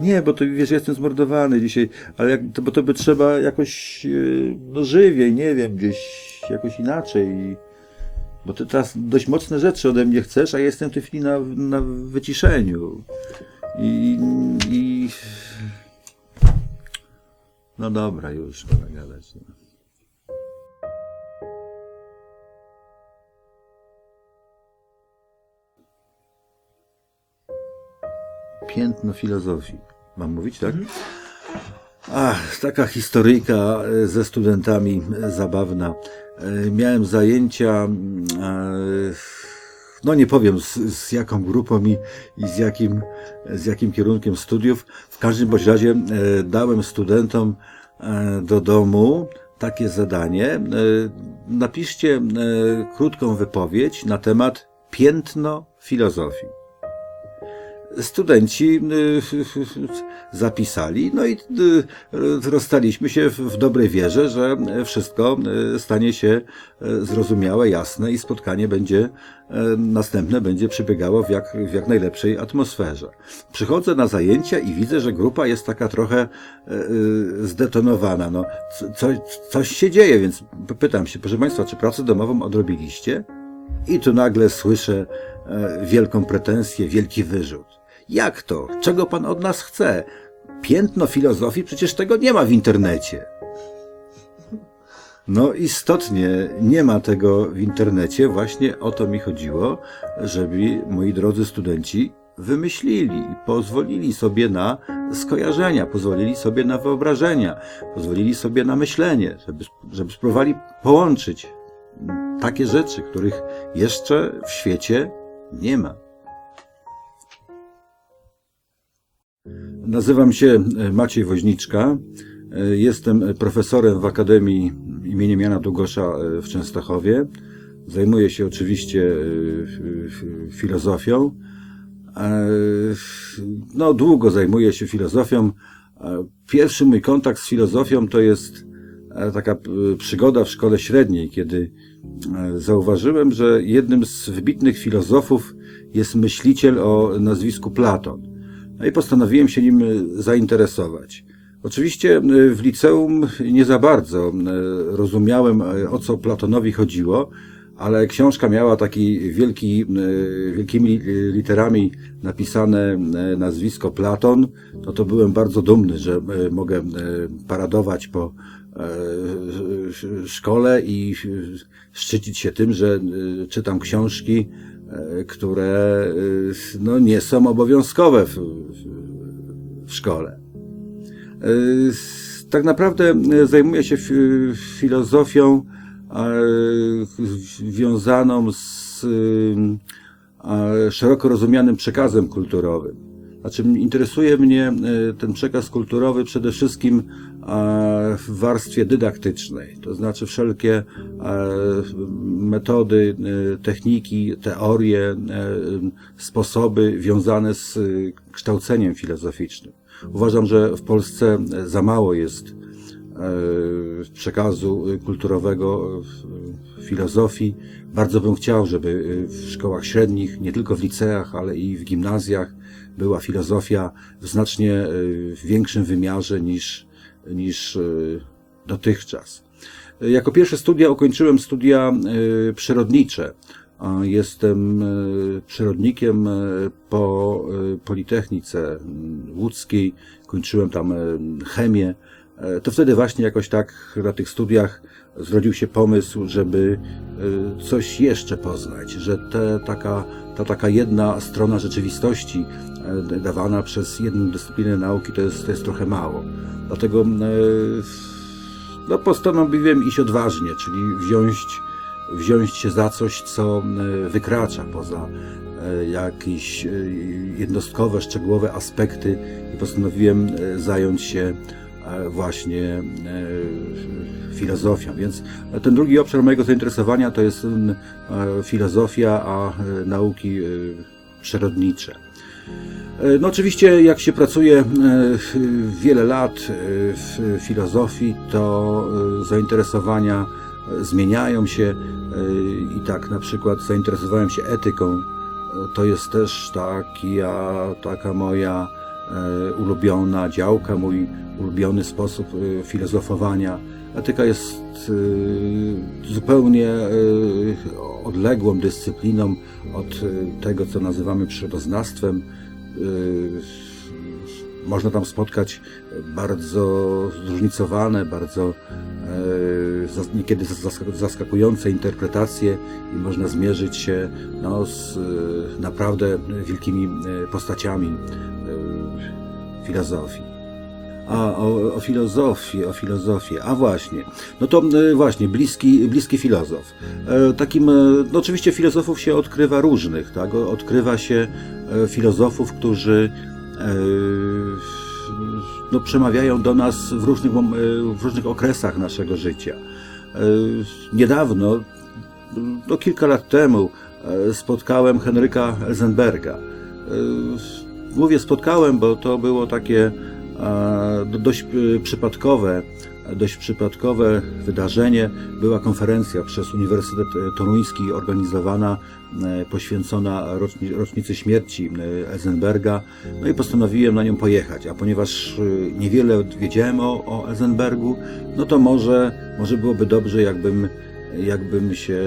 Nie, bo to wiesz, jestem zmordowany dzisiaj, ale jak, to, bo to by trzeba jakoś yy, no żywiej, nie wiem, gdzieś jakoś inaczej. Bo ty teraz dość mocne rzeczy ode mnie chcesz, a ja jestem w tej chwili na, na wyciszeniu. I, I. No dobra, już szkoda gadać. No. Piętno filozofii. Mam mówić, tak? Ach, taka historyjka e, ze studentami e, zabawna. E, Miałem zajęcia, no nie powiem z, z jaką grupą i, i z, jakim, z jakim kierunkiem studiów. W każdym bądź razie dałem studentom do domu takie zadanie. Napiszcie krótką wypowiedź na temat piętno filozofii studenci y, zapisali, no i y, rozstaliśmy się w dobrej wierze, że wszystko y, stanie się zrozumiałe, jasne i spotkanie będzie następne będzie przebiegało w jak, w jak najlepszej atmosferze. Przychodzę na zajęcia i widzę, że grupa jest taka trochę zdetonowana. No, co, co, coś się dzieje, więc pytam się, proszę Państwa, czy pracę domową odrobiliście? I tu nagle słyszę wielką pretensję, wielki wyrzut. Jak to? Czego pan od nas chce? Piętno filozofii, przecież tego nie ma w internecie. No istotnie nie ma tego w internecie. Właśnie o to mi chodziło, żeby moi drodzy studenci wymyślili i pozwolili sobie na skojarzenia, pozwolili sobie na wyobrażenia, pozwolili sobie na myślenie, żeby, żeby spróbowali połączyć takie rzeczy, których jeszcze w świecie nie ma. Nazywam się e, Maciej Woźniczka. E, Jestem profesorem w Akademii imienia Jana Długosza e, w Częstochowie. Zajmuję się oczywiście filozofią. No, długo zajmuję się filozofią. Pierwszy mój kontakt z filozofią to jest taka przygoda w szkole średniej, kiedy zauważyłem, że jednym z wybitnych filozofów jest myśliciel o nazwisku Platon. No i postanowiłem się nim e, zainteresować. Oczywiście e, w liceum nie za bardzo e, rozumiałem, o co Platonowi chodziło, ale książka miała taki wielki, wielkimi li- literami napisane nazwisko Platon, no to byłem bardzo dumny, że mogę paradować po sz- szkole i szczycić się tym, że czytam książki, które e, no, nie są obowiązkowe w, w, szkole. E, Tak naprawdę e, zajmuję się fi- filozofią e, związaną z e, szeroko rozumianym przekazem kulturowym. Znaczy, interesuje mnie e, ten przekaz kulturowy przede wszystkim e, w warstwie dydaktycznej, to znaczy wszelkie e, metody, techniki, teorie, sposoby wiązane z kształceniem filozoficznym. Uważam, że w Polsce za mało jest przekazu kulturowego filozofii. Bardzo bym chciał, żeby w szkołach średnich, nie tylko w liceach, ale i w gimnazjach była filozofia w znacznie e, większym wymiarze niż, niż e, dotychczas. E, Jako pierwsze studia ukończyłem studia przyrodnicze. Jestem przyrodnikiem po Politechnice Łódzkiej, kończyłem tam chemię. To wtedy właśnie jakoś tak na tych studiach zrodził się pomysł, żeby coś jeszcze poznać, że te, taka, ta taka jedna strona rzeczywistości dawana przez jedną dyscyplinę nauki to jest, to jest trochę mało. Dlatego e, no, postanowiłem iść odważnie, czyli wziąć wziąć się za coś, co e, wykracza poza e, jakieś e, jednostkowe, szczegółowe aspekty i postanowiłem e, zająć się e, właśnie e, filozofią. Więc ten drugi obszar mojego zainteresowania to jest m, e, filozofia, a e, nauki e, przyrodnicze. E, No oczywiście jak się pracuje e, wiele lat e, w filozofii, to zainteresowania zmieniają się i tak na przykład zainteresowałem się etyką. To jest też taki, taka moja ulubiona działka, mój ulubiony sposób e, filozofowania. Etyka jest e, zupełnie e, odległą dyscypliną od e, tego, co nazywamy przyrodoznawstwem. E, Można tam spotkać bardzo zróżnicowane, bardzo e, niekiedy zask- zaskakujące interpretacje i można zmierzyć się no, z e, naprawdę wielkimi e, postaciami e, filozofii. A o, o filozofię, o filozofię. A właśnie, no to e, właśnie, bliski, bliski filozof. E, Takim, e, no oczywiście filozofów się odkrywa różnych, tak? Odkrywa się filozofów, którzy no, przemawiają do nas w różnych, w różnych okresach naszego życia. Niedawno, no kilka lat temu, spotkałem Henryka Elzenberga. Mówię spotkałem, bo to było takie do- dość e, przypadkowe, dość przypadkowe wydarzenie. Była konferencja przez Uniwersytet e, Toruński organizowana, e, poświęcona roczni, rocznicy śmierci e, Elzenberga. No i postanowiłem na nią pojechać, a ponieważ niewiele wiedziałem o, o Elzenbergu, no to może, może byłoby dobrze, jakbym, jakbym się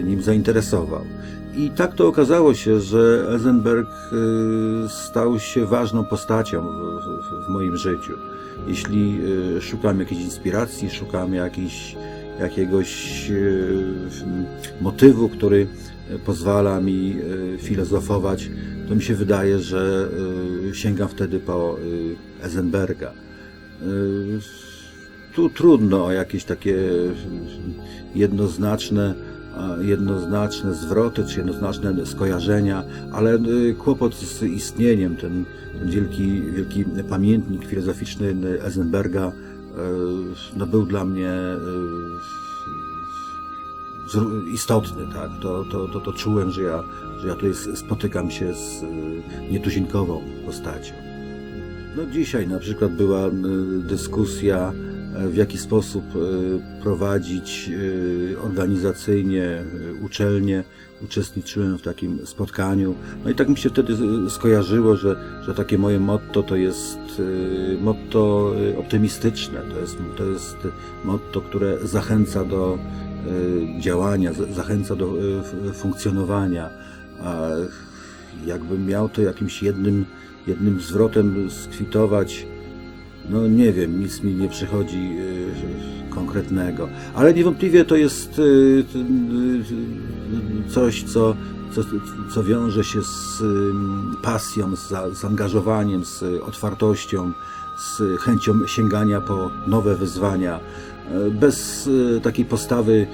e, nim zainteresował. I tak to okazało się, że Elzenberg y, stał się ważną postacią w, moim życiu. Jeśli y, szukam jakiejś inspiracji, szukam jakiejś, jakiegoś y, motywu, który pozwala mi y, filozofować, to mi się wydaje, że y, sięgam wtedy po y, Elzenberga. Y, Tu trudno o jakieś takie jednoznaczne, a, jednoznaczne zwroty czy jednoznaczne skojarzenia, ale y, kłopot z istnieniem, ten, ten wielki, wielki pamiętnik filozoficzny Eisenberga y, no, był dla mnie istotny, tak? To, to, to, to czułem, że ja, że ja tutaj spotykam się z nietuzinkową postacią. No dzisiaj na przykład była dyskusja, e, w jaki sposób y, prowadzić y, organizacyjnie y, uczelnie. Uczestniczyłem w takim spotkaniu. No i tak mi się wtedy skojarzyło, że, że takie moje motto to jest motto optymistyczne. To jest, to jest motto, które zachęca do działania, za- zachęca do funkcjonowania. A jakbym miał to jakimś jednym, jednym zwrotem skwitować, no nie wiem, nic mi nie przychodzi y, konkretnego. Ale niewątpliwie to jest y, y, coś, co, co, co wiąże się z pasją, z za- zaangażowaniem, z otwartością, z chęcią sięgania po nowe wyzwania. Bez takiej postawy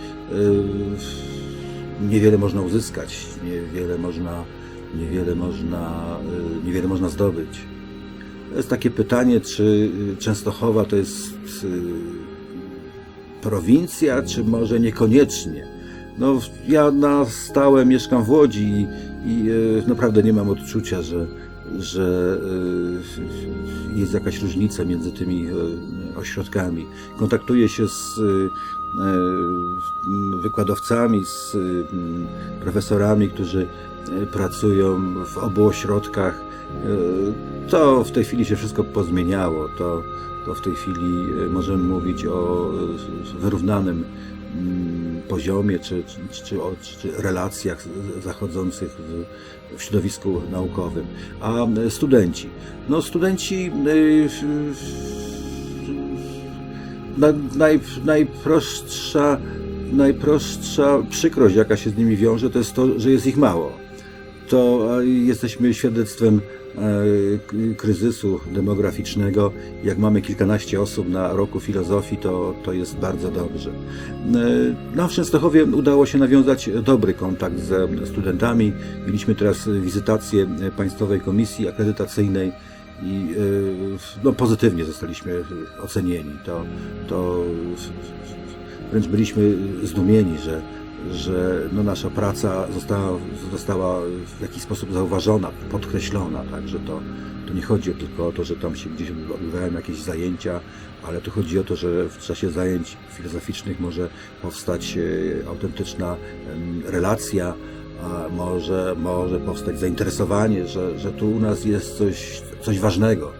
niewiele można uzyskać, niewiele można, niewiele można, niewiele można zdobyć. Jest takie pytanie, czy y, Częstochowa to jest y, prowincja, czy może niekoniecznie. No, ja na stałe mieszkam w Łodzi i, i y, naprawdę nie mam odczucia, że, że jest jakaś różnica między tymi ośrodkami. Kontaktuję się z wykładowcami, z profesorami, którzy pracują w obu ośrodkach. Y, To w tej chwili się wszystko pozmieniało. To, to w tej chwili y, możemy mówić o y, wyrównanym mm, poziomie czy, czy, czy, o, czy relacjach zachodzących w, w środowisku naukowym. A studenci? No studenci y, na, naj, najprostsza, najprostsza przykrość, jaka się z nimi wiąże, to jest to, że jest ich mało. To jesteśmy świadectwem e, kryzysu demograficznego. Jak mamy kilkanaście osób na roku filozofii, to, to jest bardzo dobrze. E, Nam w Częstochowie udało się nawiązać dobry kontakt ze studentami. Mieliśmy teraz wizytację Państwowej Komisji Akredytacyjnej i e, no, pozytywnie zostaliśmy ocenieni. To, to wręcz byliśmy zdumieni, że, że no, nasza praca została, została w jakiś sposób zauważona, podkreślona, także to, to nie chodzi tylko o to, że tam się gdzieś odbywają jakieś zajęcia, ale tu chodzi o to, że w czasie zajęć filozoficznych może powstać e, autentyczna relacja, może, może powstać zainteresowanie, że, że tu u nas jest coś, coś ważnego.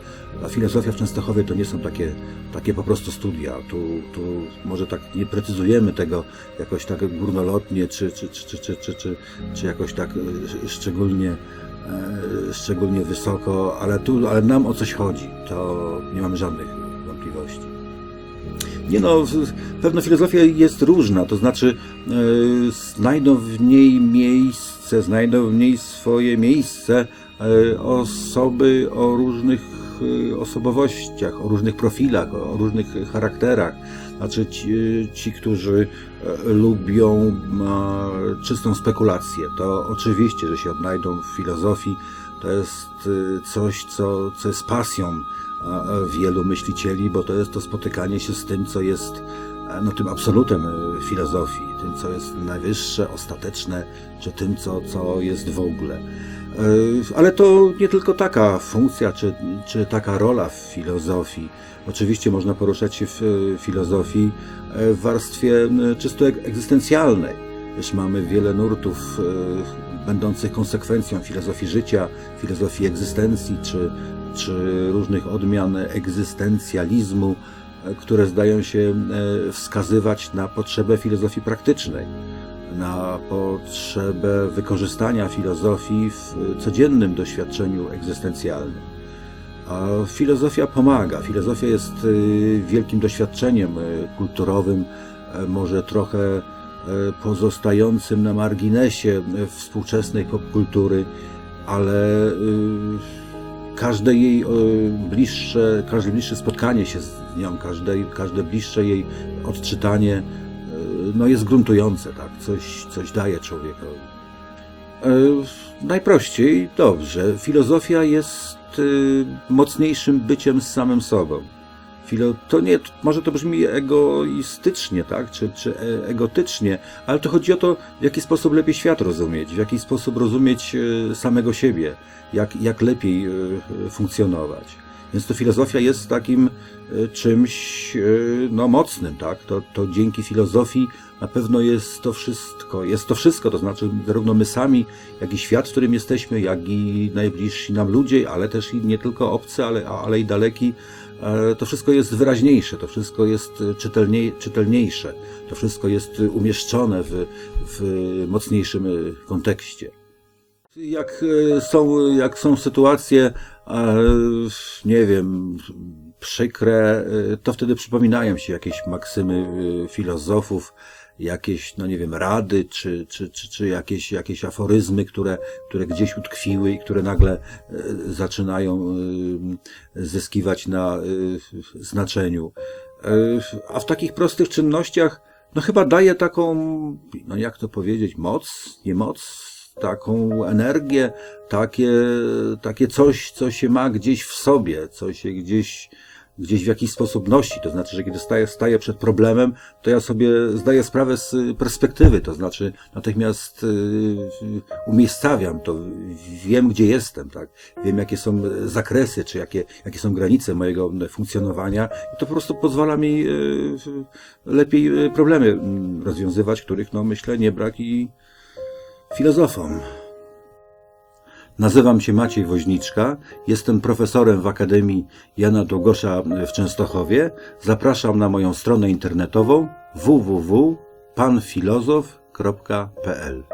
A filozofia w Częstochowie to nie są takie, takie po prostu studia. Tu, tu może tak nie precyzujemy tego jakoś tak górnolotnie, czy, czy, czy, czy, czy, czy, czy, czy jakoś tak e, szczególnie, e, szczególnie wysoko, ale tu, ale nam o coś chodzi. To nie mamy żadnych wątpliwości. Nie no, pewno filozofia jest różna, to znaczy e, znajdą w niej miejsce, znajdą w niej swoje miejsce e, osoby o różnych osobowościach, o różnych profilach, o różnych charakterach. Znaczy ci, ci którzy e, lubią czystą spekulację, to oczywiście, że się odnajdą w filozofii. To jest e, coś, co, co jest pasją wielu myślicieli, bo to jest to spotykanie się z tym, co jest e, no, tym absolutem e, filozofii, tym, co jest najwyższe, ostateczne, czy tym, co, co jest w ogóle. E, Ale to nie tylko taka funkcja, czy, czy taka rola w filozofii. Oczywiście można poruszać się w e, filozofii e, w warstwie czysto egzystencjalnej. Też mamy wiele nurtów będących konsekwencją filozofii życia, filozofii egzystencji, czy, czy różnych odmian egzystencjalizmu, które zdają się wskazywać na potrzebę filozofii praktycznej, na potrzebę wykorzystania filozofii w codziennym doświadczeniu egzystencjalnym. A filozofia pomaga. Filozofia jest y, wielkim doświadczeniem y, kulturowym, e, może trochę e, pozostającym na marginesie e, współczesnej popkultury, ale y, każde jej bliższe, każde bliższe spotkanie się z nią, każde, każde bliższe jej odczytanie no jest gruntujące, tak? coś, coś daje człowiekowi. E, Najprościej, dobrze. Filozofia jest y, mocniejszym byciem z samym sobą. Filo, to nie, może to brzmi egoistycznie, tak, czy, czy e- egotycznie, ale to chodzi o to, w jaki sposób lepiej świat rozumieć, w jaki sposób rozumieć e, samego siebie, jak, jak lepiej e, funkcjonować. Więc to filozofia jest takim e, czymś e, no, mocnym, tak? To, to dzięki filozofii na pewno jest to wszystko. Jest to wszystko, to znaczy zarówno my sami, jak i świat, w którym jesteśmy, jak i najbliżsi nam ludzie, ale też i nie tylko obcy, ale, ale i daleki. e, To wszystko jest wyraźniejsze, to wszystko jest czytelniej, czytelniejsze, to wszystko jest umieszczone w, w mocniejszym kontekście. Jak e, są, jak są sytuacje, nie wiem, przykre, e, to wtedy przypominają się jakieś maksymy e, filozofów, jakieś, no nie wiem, rady, czy, czy, czy, czy jakieś, jakieś aforyzmy, które, które gdzieś utkwiły i które nagle zaczynają zyskiwać na znaczeniu. A w takich prostych czynnościach, no chyba daje taką, no jak to powiedzieć, moc, nie moc, taką energię, takie, takie coś, co się ma gdzieś w sobie, co się gdzieś, gdzieś w jakiś sposób nosi. To znaczy, że kiedy staję, staję przed problemem, to ja sobie zdaję sprawę z perspektywy, to znaczy natychmiast y, umiejscawiam to, wiem gdzie jestem, tak? Wiem jakie są zakresy, czy jakie, jakie są granice mojego funkcjonowania i to po prostu pozwala mi y, lepiej y, problemy mm, rozwiązywać, których no myślę nie brak i filozofom. Nazywam się Maciej Woźniczka, jestem profesorem w Akademii Jana Długosza w Częstochowie. Zapraszam na moją stronę internetową www.panfilozof.pl